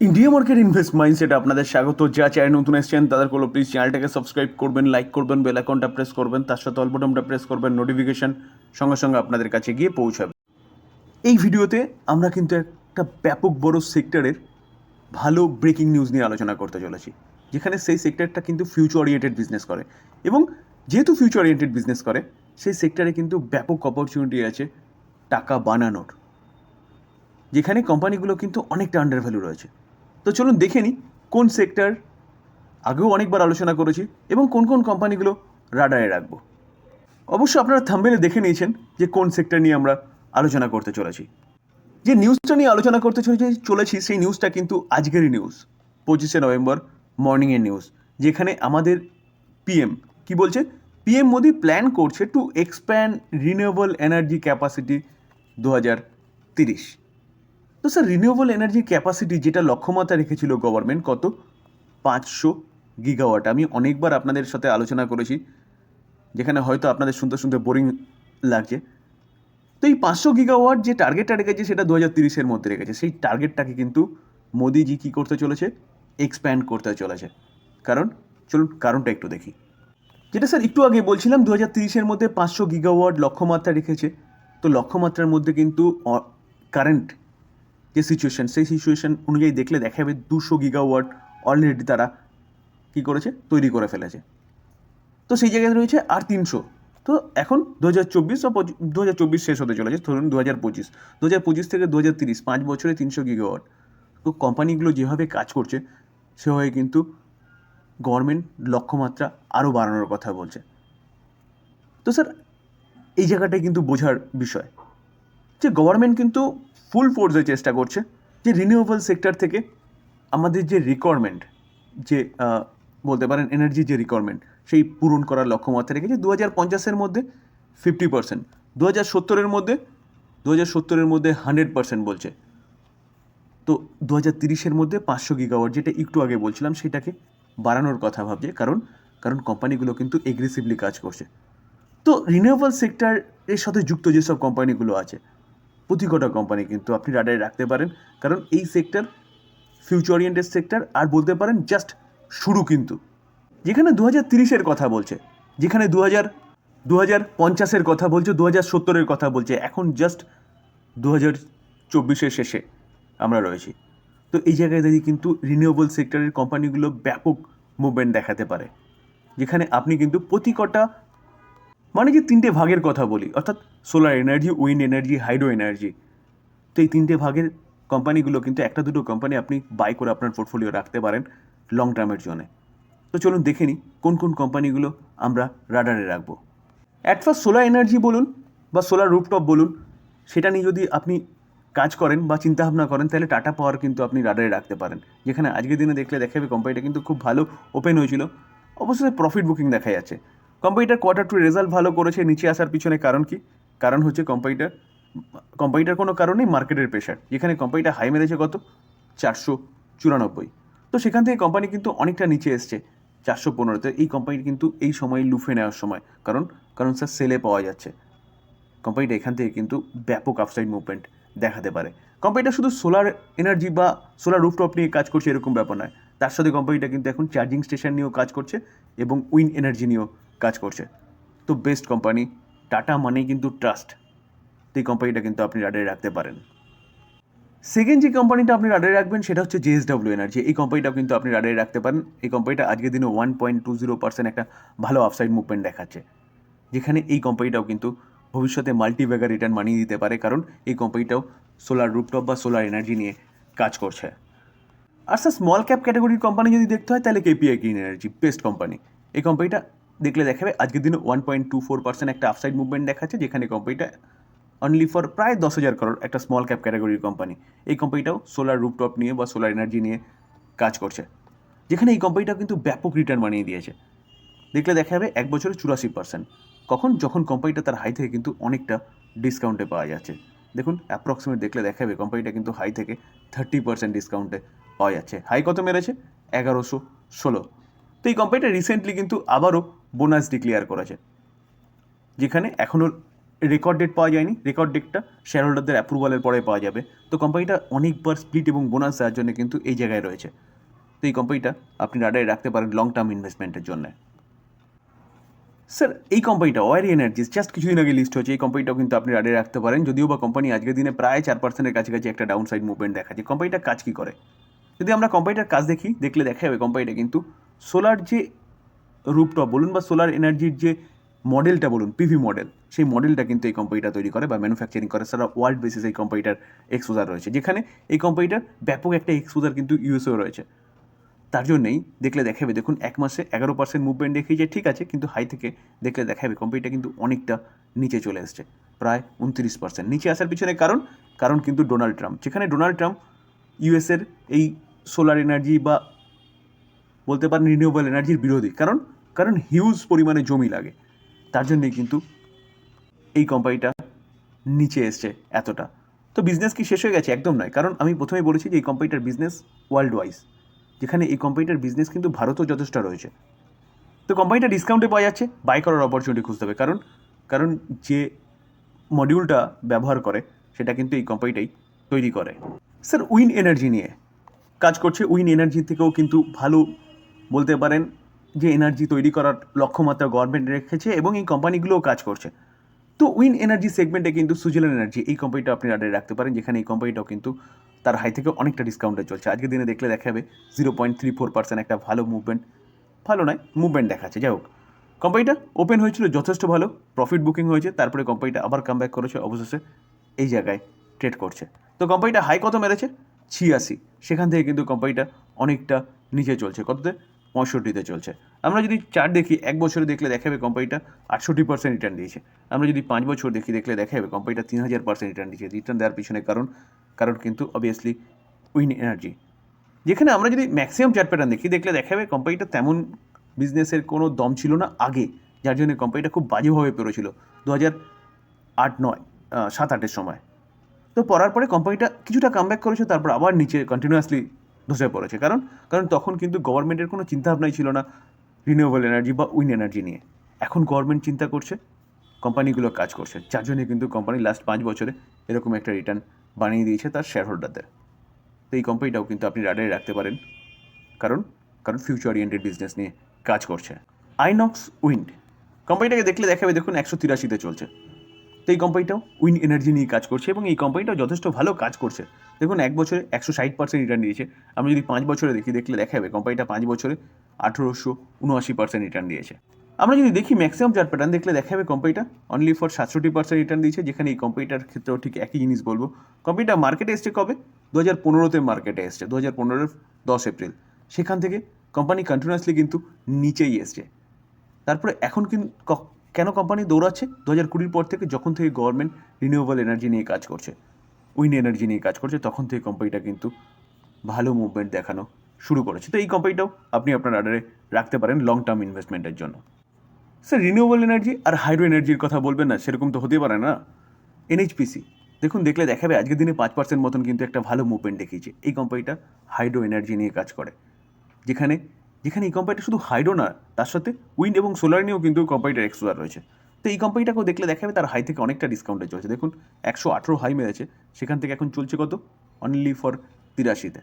India market invest mindset আপনাদের স্বাগত। যা চ্যানেল নতুন এসেছেন, তাদের কোনো প্লিজ চ্যানেলটাকে সাবস্ক্রাইব করবেন লাইক করবেন বেল আইকনটা প্রেস করবেন, তার সাথে অল বটনটা প্রেস করবেন নোটিফিকেশন সঙ্গে সঙ্গে আপনাদের কাছে গিয়ে পৌঁছাবে। এই ভিডিওতে আমরা কিন্তু একটা ব্যাপক বড় সেক্টরের ভালো ব্রেকিং নিউজ নিয়ে আলোচনা করতে চলেছি, যেখানে সেই সেক্টরটা কিন্তু ফিউচার ওরিয়েন্টেড বিজনেস করে এবং যেহেতু ফিউচার ওরিয়েন্টেড বিজনেস করে, সেই সেক্টরে কিন্তু ব্যাপক অপরচুনিটি আছে টাকা বানানোর, যেখানে কোম্পানিগুলো কিন্তু অনেকটা আন্ডার ভ্যালু রয়েছে। তো চলুন দেখে নিই কোন সেক্টর আগেও অনেকবার আলোচনা করেছি এবং কোন কোন কোম্পানিগুলো রাডারে রাখব। অবশ্য আপনারা থাম্বেলে দেখে নিয়েছেন যে কোন সেক্টর নিয়ে আমরা আলোচনা করতে চলেছি। যে নিউজটা নিয়ে আলোচনা করতে চলেছি চলেছি, সেই নিউজটা কিন্তু আজকেরই নিউজ পঁচিশে নভেম্বর মর্নিংয়ের নিউজ যেখানে আমাদের পিএম কি বলছে? পিএম মোদি প্ল্যান করছে to expand renewable energy capacity দু হাজার তিরিশ। তো স্যার রিনিউয়েবল এনার্জির ক্যাপাসিটি যেটা লক্ষ্যমাত্রা রেখেছিল গভর্নমেন্ট কত? পাঁচশো গিগাওয়াট আমি অনেকবার আপনাদের সাথে আলোচনা করেছি, যেখানে হয়তো আপনাদের শুনতে শুনতে বোরিং লাগছে। তো এই পাঁচশো গিগাওয়াট যে টার্গেটটা রেখেছে, সেটা দু হাজার তিরিশের মধ্যে রেখেছে। সেই টার্গেটটাকে কিন্তু মোদিজি কী করতে চলেছে? এক্সপ্যান্ড করতে চলেছে। কারণ, চলুন কারণটা একটু দেখি। যেটা স্যার, একটু আগে বলছিলাম দু হাজার তিরিশের মধ্যে পাঁচশো গিগাওয়াট লক্ষ্যমাত্রা রেখেছে। তো লক্ষ্যমাত্রার মধ্যে কিন্তু কারেন্ট যে সিচুয়েশন সেই সিচুয়েশন অনুযায়ী দেখলে দেখা যাবে দুশো গিগাওয়াট অলরেডি তারা কী করেছে? তৈরি করে ফেলেছে। তো সেই জায়গায় রয়েছে আর তিনশো। তো এখন দু হাজার চব্বিশ বা দু হাজার চব্বিশ শেষ হতে চলেছে, ধরুন দু হাজার পঁচিশ। দু হাজার পঁচিশ থেকে দু হাজার তিরিশ, পাঁচ বছরে তিনশো গিগাওয়াট তো কোম্পানিগুলো যেভাবে কাজ করছে, সেভাবে কিন্তু গভর্নমেন্ট লক্ষ্যমাত্রা আরও বাড়ানোর কথা বলছে। তো স্যার এই জায়গাটাই কিন্তু বোঝার বিষয়। যে গভর্নমেন্ট কিন্তু ফুল ফোর্সে চেষ্টা করছে যে রিনিউয়েবল সেক্টর থেকে আমাদের যে রিকোয়ারমেন্ট যে বলতে পারেন এনার্জির যে রিকোয়ারমেন্ট সেই পূরণ করার লক্ষ্যমাত্রা রেখেছে দু হাজার পঞ্চাশের মধ্যে ফিফটি পার্সেন্ট দু হাজার সত্তরের মধ্যে দু হাজার সত্তরের মধ্যে হান্ড্রেড পার্সেন্ট বলছে। তো দু হাজার তিরিশের মধ্যে পাঁচশো গিগাওয়াট যেটা একটু আগে বলছিলাম, সেটাকে বাড়ানোর কথা ভাবছে, কারণ কারণ কোম্পানিগুলো কিন্তু এগ্রেসিভলি কাজ করছে। তো রিনিউয়েবল সেক্টরের সাথে যুক্ত যেসব কোম্পানিগুলো আছে প্রতি কটা কোম্পানি কিন্তু আপনি রাডারে রাখতে পারেন। কারণ এই সেক্টর ফিউচার ওরিয়েন্টেড সেক্টর আর বলতে পারেন জাস্ট শুরু কিন্তু। যেখানে দু হাজার তিরিশের কথা বলছে, যেখানে দু হাজার দু হাজার পঞ্চাশের কথা বলছে দু হাজার সত্তরের কথা বলছে, এখন জাস্ট দু হাজার চব্বিশের শেষে আমরা রয়েছি। তো এই জায়গায় দাঁড়িয়ে কিন্তু রিনিউয়েবল সেক্টরের কোম্পানিগুলো ব্যাপক মুভমেন্ট দেখাতে পারে। যেখানে আপনি কিন্তু প্রতি কটা মানে যে তিনটে ভাগের কথা বলি? অর্থাৎ solar energy wind energy hydro energy তো এই তিনটে ভাগের কোম্পানিগুলো কিন্তু একটা দুটো কোম্পানি আপনি বাই করে আপনার পোর্টফোলিও রাখতে পারেন লং টার্মের জন্য। তো চলুন দেখে নিই কোন কোন কোম্পানিগুলো আমরা রাডারে রাখব। অ্যাট ফার্স্ট সোলার এনার্জি বলুন বা সোলার রুপটপ বলুন, সেটা নিয়ে যদি আপনি কাজ করেন বা চিন্তাভাবনা করেন, তাহলে টাটা পাওয়ার কিন্তু আপনি রাডারে রাখতে পারেন। যেখানে আজকের দিনে দেখলে দেখা যাবে কোম্পানিটা কিন্তু খুব ভালো ওপেন হয়েছিল। অবশ্যই প্রফিট বুকিং দেখা যাচ্ছে। কোম্পানিটার কোয়ার্টার টু রেজাল্ট ভালো করেছে, নিচে আসার পিছনে কারণ কি? কারণ হচ্ছে কোম্পানিটার কোম্পানিটার কোনো কারণেই মার্কেটের প্রেশার যেখানে কোম্পানিটা হাই মেরেছে কত? চারশো চুরানব্বই। তো সেখান থেকে কোম্পানি কিন্তু অনেকটা নিচে এসছে, চারশো পনেরোতে এই কোম্পানি কিন্তু এই সময় লুফে নেওয়ার সময়। কারণ কারণ স্যার সেলে পাওয়া যাচ্ছে। কোম্পানিটা এখান থেকে কিন্তু ব্যাপক আপসাইড মুভমেন্ট দেখাতে পারে। কোম্পানিটা শুধু সোলার এনার্জি বা সোলার রুফটপ নিয়ে কাজ করছে এরকম ব্যাপার নয়। তার সাথে কোম্পানিটা কিন্তু এখন চার্জিং স্টেশন নিয়েও কাজ করছে এবং উইন এনার্জি নিয়েও কাজ করছে। তো বেস্ট কোম্পানি টাটা মানেই কিন্তু ট্রাস্ট তো এই কোম্পানিটা কিন্তু আপনি রাডারে রাখতে পারেন। সেকেন্ড যে কোম্পানিটা আপনি রাডারে রাখবেন, সেটা হচ্ছে জেএসডব্লিউ এনার্জি এই কোম্পানিটাও কিন্তু আপনি রাডারে রাখতে পারেন। এই কোম্পানিটা আজকের দিনে one point two zero percent একটা ভালো আপসাইড মুভমেন্ট দেখাচ্ছে। যেখানে এই কোম্পানিটাও কিন্তু ভবিষ্যতে মাল্টিভেগার রিটার্ন মানিয়ে দিতে পারে। কারণ এই কোম্পানিটাও সোলার রুপটপ বা সোলার এনার্জি নিয়ে কাজ করছে। আর স্যার স্মল ক্যাপ ক্যাটাগরির কোম্পানি যদি দেখতে হয়, তাহলে KPI green energy best company এই কোম্পানিটা দেখলে দেখাবে। আজকের দিনে one point two four percent একটা আপসাইড মুভমেন্ট দেখাচ্ছে, যেখানে কোম্পানিটা অনলি ফর প্রায় দশ হাজার করোড় একটা স্মল ক্যাপ ক্যাটাগরির কোম্পানি এই কোম্পানিটাও সোলার রুপটপ নিয়ে বা সোলার এনার্জি নিয়ে কাজ করছে। যেখানে এই কোম্পানিটাও কিন্তু ব্যাপক রিটার্ন বানিয়ে দিয়েছে। দেখলে দেখা যাবে এক বছরে চুরাশি পার্সেন্ট কখন? যখন কোম্পানিটা তার হাই থেকে কিন্তু অনেকটা ডিসকাউন্টে পাওয়া যাচ্ছে। দেখুন অ্যাপ্রক্সিমেট দেখলে দেখা যাবে কোম্পানিটা কিন্তু হাই থেকে থার্টি পার্সেন্ট ডিসকাউন্টে পাওয়া যাচ্ছে। হাই কত মেরেছে? এগারোশো ষোলো। তো এই কোম্পানিটা রিসেন্টলি কিন্তু আবারও বোনাস ডিক্লেয়ার করেছে। যেখানে এখনও রেকর্ড ডেট পাওয়া যায়নি। রেকর্ড ডেটটা শেয়ার হোল্ডারদের অ্যাপ্রুভালের পরে পাওয়া যাবে। তো কোম্পানিটা অনেকবার স্প্লিট এবং বোনাস দেওয়ার জন্য কিন্তু এই জায়গায় রয়েছে। তো এই কোম্পানিটা আপনি রাডারে রাখতে পারেন লং টার্ম ইনভেস্টমেন্টের জন্য। স্যার এই কোম্পানিটা ওয়ারি এনার্জিস জাস্ট কিছুদিন আগে লিস্ট হয়েছে। এই কোম্পানিটাও কিন্তু আপনি রাডারে রাখতে পারেন। যদিও বা কোম্পানি আজকের দিনে প্রায় চার পার্সেন্টের কাছাকাছি একটা ডাউন সাইড মুভমেন্ট দেখাচ্ছে কোম্পানিটা কাজ কী করে? যদি আমরা কোম্পানিটার কাজ দেখি, দেখলে দেখা যাবে কোম্পানিটা কিন্তু সোলার যে রূপটপ বলুন বা সোলার এনার্জির যে মডেলটা বলুন পিভি মডেল সেই মডেলটা কিন্তু এই কোম্পানিটা তৈরি করে বা ম্যানুফ্যাকচারিং করে। সারা ওয়ার্ল্ড বেসিস এই কোম্পানিটার এক্সপোজার রয়েছে। যেখানে এই কোম্পানিটার ব্যাপক একটা এক্সপোজার কিন্তু ইউএসও রয়েছে। তার জন্যই দেখলে দেখাবে, দেখুন, এক মাসে এগারো পার্সেন্ট মুভমেন্ট দেখিয়েছে ঠিক আছে, কিন্তু হাই থেকে দেখলে দেখাবে কোম্পানিটা কিন্তু অনেকটা নিচে চলে এসছে, প্রায় উনত্রিশ পার্সেন্ট নিচে আসার পিছনে কারণ কারণ কিন্তু ডোনাল্ড ট্রাম্প যেখানে ডোনাল্ড ট্রাম্প ইউএসের এই সোলার এনার্জি বা বলতে পারেন রিনিউয়েবল এনার্জির বিরোধী। কারণ কারণ হিউজ পরিমাণে জমি লাগে। তার জন্যই কিন্তু এই কোম্পানিটা নিচে এসছে এতটা। তো বিজনেস কি শেষ হয়ে গেছে? একদম নয়। কারণ আমি প্রথমে বলেছি যে এই কোম্পানিটার বিজনেস ওয়ার্ল্ড ওয়াইজ যেখানে এই কোম্পানিটার বিজনেস কিন্তু ভারতেও যথেষ্ট রয়েছে। তো কোম্পানিটা ডিসকাউন্টে পাওয়া যাচ্ছে। বাই করার অপরচুনিটি খুঁজতে হবে। কারণ কারণ যে মডিউলটা ব্যবহার করে, সেটা কিন্তু এই কোম্পানিটাই তৈরি করে। স্যার উইন এনার্জি নিয়ে কাজ করছে। উইন এনার্জি থেকেও কিন্তু ভালো বলতে পারেন যে এনার্জি তৈরি করার লক্ষ্যমাত্রা গভর্নমেন্ট রেখেছে এবং এই কোম্পানিগুলোও কাজ করছে। তো উইন এনার্জি সেগমেন্টে কিন্তু সুইজারল্যান্ড এনার্জি এই কোম্পানিটা আপনি রাডারে রাখতে পারেন, যেখানে এই কোম্পানিটাও কিন্তু তার হাই থেকে অনেকটা ডিসকাউন্টে চলছে। আজকের দিনে দেখলে দেখা যাবে zero point three four percent একটা ভালো মুভমেন্ট ভালো নয় মুভমেন্ট দেখাচ্ছে। যাই হোক কোম্পানিটা ওপেন হয়েছিল, যথেষ্ট ভালো প্রফিট বুকিং হয়েছে, তারপরে কোম্পানিটা আবার কাম ব্যাক করেছে, অবশেষে এই জায়গায় ট্রেড করছে। তো কোম্পানিটা হাই কত মেরেছে? ছিয়াশি। সেখান থেকে কিন্তু কোম্পানিটা অনেকটা নিচে চলছে। কততে? পঁয়ষট্টিতে চলছে। আমরা যদি চার দেখি, এক বছরে দেখলে দেখাবে কোম্পানিটা আটষট্টি পার্সেন্ট রিটার্ন দিয়েছে। আমরা যদি পাঁচ বছর দেখি, দেখলে দেখা যাবে কোম্পানিটা তিন হাজার পার্সেন্ট রিটার্ন দিয়েছে। রিটার্ন দেওয়ার পিছনে কারণ কারণ কিন্তু অবভিয়াসলি উইন এনার্জি যেখানে আমরা যদি ম্যাক্সিমাম চার্ট প্যাটার্ন দেখি, দেখলে দেখা যাবে কোম্পানিটা তেমন বিজনেসের কোনো দম ছিল না আগে, যার জন্য কোম্পানিটা খুব বাজেভাবে পেরোছিল দু হাজার আট নয় সাত আটের সময়। তো পড়ার পরে কোম্পানিটা কিছুটা কামব্যাক করেছে, তারপর আবার নিচে কন্টিনিউয়াসলি ধসে পড়েছে। কারণ কারণ তখন কিন্তু গভর্নমেন্টের কোনো চিন্তাভাবনাই ছিল না রিনিউয়েবল এনার্জি বা উইন এনার্জি নিয়ে। এখন গভর্নমেন্ট চিন্তা করছে কোম্পানিগুলো কাজ করছে। যার জন্য কিন্তু কোম্পানি লাস্ট পাঁচ বছরে এরকম একটা রিটার্ন বানিয়ে দিয়েছে তার শেয়ার হোল্ডারদের তো এই কোম্পানিটাও কিন্তু আপনি রাডারে রাখতে পারেন। কারণ কারণ ফিউচার ওরিয়েন্টেড বিজনেস নিয়ে কাজ করছে। আইনক্স উইন্ড কোম্পানিটাকে দেখলে দেখাবে, দেখুন একশো তিরাশিতে চলছে। তো এই কোম্পানিটাও উইন এনার্জি নিয়ে কাজ করছে এবং এই কোম্পানিটাও যথেষ্ট ভালো কাজ করছে। দেখুন, এক বছরে একশো ষাট পার্সেন্ট রিটার্ন দিয়েছে। আমি যদি পাঁচ বছরে দেখি, দেখলে দেখা যাবে কোম্পানিটা পাঁচ বছরে আঠেরোশো উনআশি পার্সেন্ট রিটার্ন দিয়েছে। আমরা যদি দেখি ম্যাক্সিমাম চার প্যাটার্ন দেখলে দেখা যাবে কোম্পানিটা অনলি ফর সাতষট্টি পার্সেন্ট রিটার্ন দিয়েছে, যেখানে এই কোম্পানিটার ক্ষেত্রেও ঠিক একই জিনিস বলব। কোম্পানিটা মার্কেটে এসছে কবে? দু হাজার পনেরোতে মার্কেটে এসছে, দু হাজার পনেরোর দশ এপ্রিল। সেখান থেকে কোম্পানি কন্টিনিউয়াসলি কিন্তু নিচেই এসছে। তারপরে এখন কিন্তু কেন কোম্পানি দৌড়াচ্ছে? দু হাজার কুড়ির পর থেকে যখন থেকে গভর্নমেন্ট রিনিউয়েবল এনার্জি নিয়ে কাজ করছে উইন এনার্জি নিয়ে কাজ করছে, তখন থেকে কোম্পানিটা কিন্তু ভালো মুভমেন্ট দেখানো শুরু করেছে। তো এই কোম্পানিটাও আপনি আপনার আডারে রাখতে পারেন লং টার্ম ইনভেস্টমেন্টের জন্য। স্যার রিনিউয়েবল এনার্জি আর হাইড্রো এনার্জির কথা বলবেন না, সেরকম তো হতে পারে না। এনএইচপিসি দেখুন, দেখলে দেখাবে, আজকের দিনে পাঁচ পার্সেন্ট মতন কিন্তু একটা ভালো মুভমেন্ট দেখিয়েছে। এই কোম্পানিটা হাইড্রো এনার্জি নিয়ে কাজ করে, যেখানে যেখানে এই কোম্পানিটা শুধু হাইড্রো না, তার সাথে উইন্ড এবং সোলার নিয়েও কিন্তু কোম্পানিটার এক্সপোজার রয়েছে। তো এই কোম্পানিটাকেও দেখলে দেখাবে তার হাই থেকে অনেকটা ডিসকাউন্টে চলছে। দেখুন, একশো আঠেরো হাই মেরেছে। সেখান থেকে এখন চলছে কত? অনলি ফর তিরাশিতে।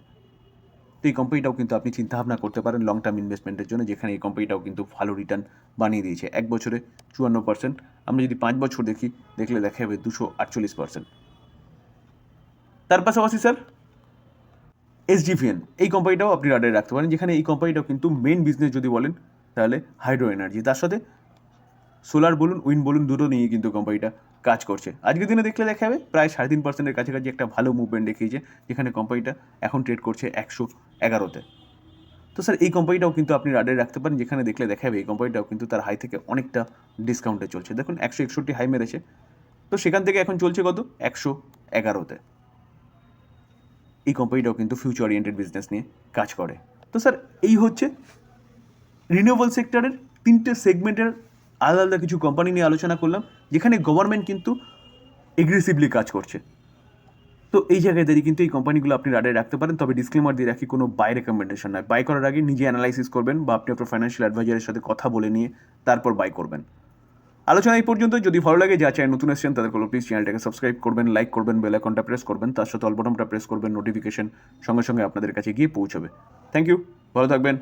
তো এই কোম্পানিটাও কিন্তু আপনি চিন্তাভাবনা করতে পারেন লং টার্ম ইনভেস্টমেন্টের জন্য, যেখানে এই কোম্পানিটাও কিন্তু ভালো রিটার্ন বানিয়ে দিয়েছে। এক বছরে চুয়ান্ন পার্সেন্ট আমরা যদি পাঁচ বছর দেখি, দেখলে দেখা যাবে দুশো আটচল্লিশ পার্সেন্ট তার পাশাপাশি স্যার এসডিভিএন এই কোম্পানিটাও আপনি রাডারে রাখতে পারেন, যেখানে এই কোম্পানিটাও কিন্তু মেন বিজনেস যদি বলেন, তাহলে হাইড্রো এনার্জি তার সাথে সোলার বলুন উইন্ড বলুন, দুটো নিয়ে কিন্তু কোম্পানিটা কাজ করছে। আজকের দিনে দেখলে দেখা যাবে, প্রায় সাড়ে তিন পার্সেন্টের কাছাকাছি একটা ভালো মুভমেন্ট দেখিয়েছে, যেখানে কোম্পানিটা এখন ট্রেড করছে একশো এগারোতে তো। স্যার এই কোম্পানিটাও কিন্তু আপনি রাডারে রাখতে পারেন, যেখানে দেখলে দেখা যাবে, এই কোম্পানিটাও কিন্তু তার হাই থেকে অনেকটা ডিসকাউন্টে চলছে। দেখুন, একশো একষট্টি হাই মেরেছে। তো সেখান থেকে এখন চলছে কত? একশো এগারোতে এই কোম্পানিটাও কিন্তু ফিউচার ওরিয়েন্টেড বিজনেস নিয়ে কাজ করে। তো স্যার এই হচ্ছে রিনিউয়েবল সেক্টরের তিনটে সেগমেন্টের আলাদা আলাদা কিছু কোম্পানি নিয়ে আলোচনা করলাম, যেখানে গভর্নমেন্ট কিন্তু এগ্রেসিভলি কাজ করছে। তো এই জায়গায় দাঁড়িয়ে কিন্তু এই কোম্পানিগুলো আপনি রাডারে রাখতে পারেন, তবে ডিসক্লেমার দিয়ে রাখি, কোনো বাই রেকমেন্ডেশন নয়। বাই করার আগে নিজে অ্যানালাইসিস করবেন বা আপনি আপনার ফাইন্যান্সিয়াল অ্যাডভাইজারের সাথে কথা বলে নিয়ে তারপর বাই করবেন। আলোচনা এই পর্যন্ত। যদি ভালো লাগে, যা চাই নতুন এসছেন, তাদের কোনো প্লিজ চ্যানেলটাকে সাবস্ক্রাইব করবেন লাইক করবেন বেল আইকনটা প্রেস করবেন, তার সাথে অল বটনটা প্রেস করবেন নোটিফিকেশন সঙ্গে সঙ্গে আপনাদের কাছে গিয়ে পৌঁছাবে। থ্যাংক ইউ ভালো থাকবেন।